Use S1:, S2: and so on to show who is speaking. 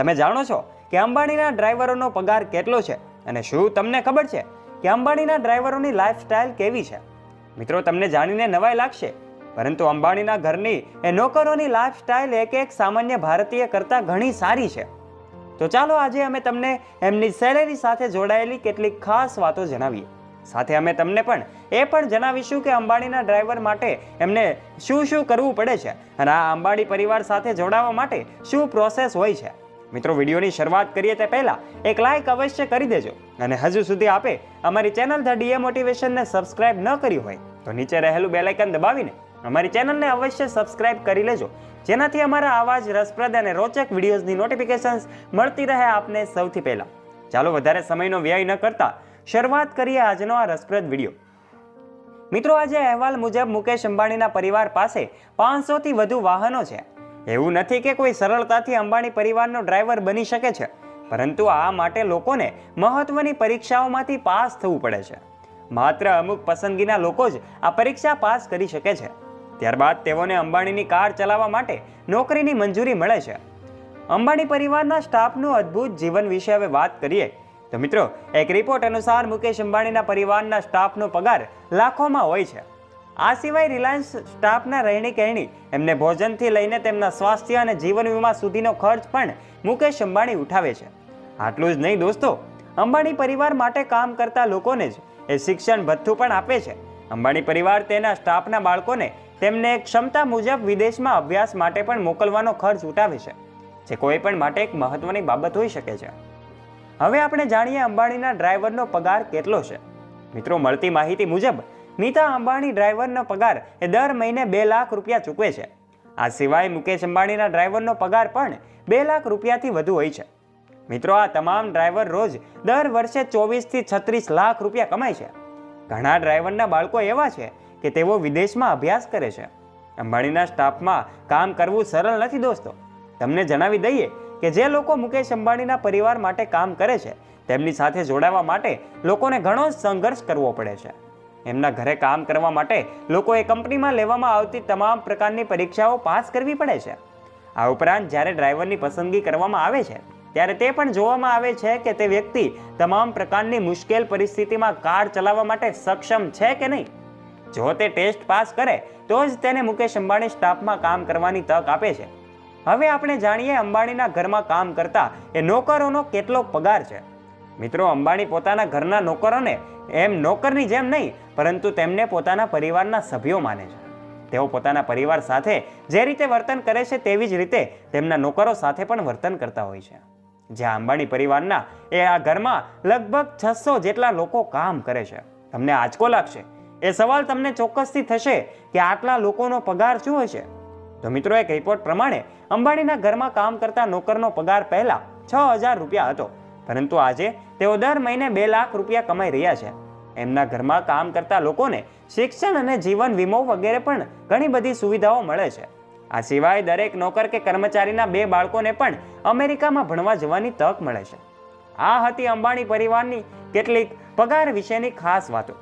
S1: તમે જાણો છો કે અંબાણીના ડ્રાઈવરોનો પગાર કેટલો છે? અને શું તમને ખબર છે કે અંબાણીના ડ્રાઈવરોની લાઈફસ્ટાઈલ કેવી છે? મિત્રો, તમને જાણીને નવાઈ લાગશે, પરંતુ અંબાણીના ઘરની એ નોકરોની લાઈફસ્ટાઈલ એક એક સામાન્ય ભારતીય કરતાં ઘણી સારી છે. તો ચાલો આજે અમે તમને એમની સેલેરી સાથે જોડાયેલી કેટલીક ખાસ વાતો જણાવીએ. સાથે અમે તમને પણ એ પણ જણાવીશું કે અંબાણીના ડ્રાઈવર માટે એમને શું શું કરવું પડે છે અને આ અંબાણી પરિવાર સાથે જોડાવા માટે શું પ્રોસેસ હોય છે. મિત્રો, વિડીયોની શરૂઆત કરીએ તે પહેલાં એક લાઇક અવશ્ય કરી દેજો અને હજુ સુધી આપે અમારી ચેનલ ધ ડીએ મોટિવેશનને સબસ્ક્રાઇબ ન કરી હોય તો નીચે રહેલું બેલાઇકન દબાવીને અમારી ચેનલને અવશ્ય સબસ્ક્રાઇબ કરી લેજો. જેનાથી અમારા આવા જ રસપ્રદ અને રોચક વિડીયોઝની નોટિફિકેશન્સ મળતી રહે આપને સૌથી પહેલાં. ચાલો વધારે સમયનો વ્યય ન કરતા શરૂઆત કરીએ આજનો આ રસપ્રદ વીડિયો. મિત્રો, આજે અહેવાલ મુજબ મુકેશ અંબાણીના પરિવાર પાસે પાંચસોથી વધુ વાહનો છે. એવું નથી કે કોઈ સરળતાથી અંબાણી પરિવારનો ડ્રાઈવર બની શકે છે, પરંતુ આ માટે લોકોને મહત્વની પરીક્ષાઓમાંથી પાસ થવું પડે છે. માત્ર અમુક પસંદગીના લોકો જ આ પરીક્ષા પાસ કરી શકે છે. ત્યારબાદ તેઓને અંબાણીની કાર ચલાવવા માટે નોકરીની મંજૂરી મળે છે. અંબાણી પરિવારના સ્ટાફનું અદ્ભુત જીવન વિશે હવે વાત કરીએ, તો મિત્રો, એક રિપોર્ટ અનુસાર મુકેશ અંબાણીના પરિવારના સ્ટાફનો પગાર લાખોમાં હોય છે. આ સિવાય રિલાયન્સ સ્ટાફના રહેણી કહેણી, એમને ભોજનથી લઈને તેમના સ્વાસ્થ્ય અને જીવન વીમા સુધીનો ખર્ચ પણ મુકેશ અંબાણી ઉઠાવે છે. આટલું જ નહીં દોસ્તો, અંબાણી પરિવાર માટે કામ કરતા લોકોને જ એ શિક્ષણ ભથ્થું પણ આપે છે. અંબાણી પરિવાર તેના સ્ટાફના બાળકોને તેમને ક્ષમતા મુજબ વિદેશમાં અભ્યાસ માટે પણ મોકલવાનો ખર્ચ ઉઠાવે છે, જે કોઈ પણ માટે એક મહત્વની બાબત હોઈ શકે છે. હવે આપણે જાણીએ અંબાણીના ડ્રાઈવરનો પગાર કેટલો છે. મિત્રો, મળતી માહિતી મુજબ નીતા અંબાણી ડ્રાઈવરનો પગાર એ દર મહિને બે લાખ રૂપિયા ચૂકવે છે. આ સિવાય મુકેશ અંબાણીના ડ્રાઈવરનો પગાર પણ બે લાખ રૂપિયાથી વધુ હોય છે. મિત્રો, આ તમામ ડ્રાઈવર રોજ દર વર્ષે ચોવીસથી છત્રીસ લાખ રૂપિયા કમાય છે. ઘણા ડ્રાઈવરના બાળકો એવા છે કે તેઓ વિદેશમાં અભ્યાસ કરે છે. અંબાણીના સ્ટાફમાં કામ કરવું સરળ નથી દોસ્તો. તમને જણાવી દઈએ કે જે લોકો મુકેશ અંબાણીના પરિવાર માટે કામ કરે છે, તેમની સાથે જોડાવા માટે લોકોને ઘણો સંઘર્ષ કરવો પડે છે. એમના ઘરે કામ કરવા માટે લોકોએ કંપનીમાં લેવામાં આવતી તમામ પ્રકારની પરીક્ષાઓ પાસ કરવી પડે છે. આ ઉપરાંત જ્યારે ડ્રાઈવરની પસંદગી કરવામાં આવે છે, ત્યારે તે પણ જોવામાં આવે છે કે તે વ્યક્તિ તમામ પ્રકારની મુશ્કેલ પરિસ્થિતિમાં કાર ચલાવવા માટે સક્ષમ છે કે નહીં. જો તે ટેસ્ટ પાસ કરે, તો જ તેને મુકેશ અંબાણી સ્ટાફમાં કામ કરવાની તક આપે છે. હવે આપણે જાણીએ અંબાણીના ઘરમાં કામ કરતા એ નોકરોનો કેટલો પગાર છે. મિત્રો, અંબાણી પોતાના ઘરના નોકરોને એમ નોકરની જેમ નહીં, પરંતુ તેમને પોતાના પરિવારના સભ્યો માને છે. તેઓ પોતાના પરિવાર સાથે જે રીતે વર્તન કરે છે તેવી જ રીતે તેમના નોકરો સાથે પણ વર્તન કરતા હોય છે. જ્યાં અંબાણી પરિવારના એ આ ઘરમાં લગભગ છસો જેટલા લોકો કામ કરે છે. તમને આંચકો લાગશે. એ સવાલ તમને ચોક્કસથી થશે કે આટલા લોકોનો પગાર શું હોય છે? તો મિત્રો, એક રિપોર્ટ પ્રમાણે અંબાણીના ઘરમાં કામ કરતા નોકરનો પગાર પહેલા છ હજાર રૂપિયા હતો. પરંતુ આજે તેઓ દર મહિને બે લાખ રૂપિયા કમાઈ રહ્યા છે. એમના ઘરમાં કામ કરતા લોકોને શિક્ષણ અને જીવન વીમો વગેરે પણ ઘણી બધી સુવિધાઓ મળે છે. આ સિવાય દરેક નોકર કે કર્મચારીના બે બાળકોને પણ અમેરિકામાં ભણવા જવાની તક મળે છે. આ હતી અંબાણી પરિવારની કેટલીક પગાર વિશેની ખાસ વાતો.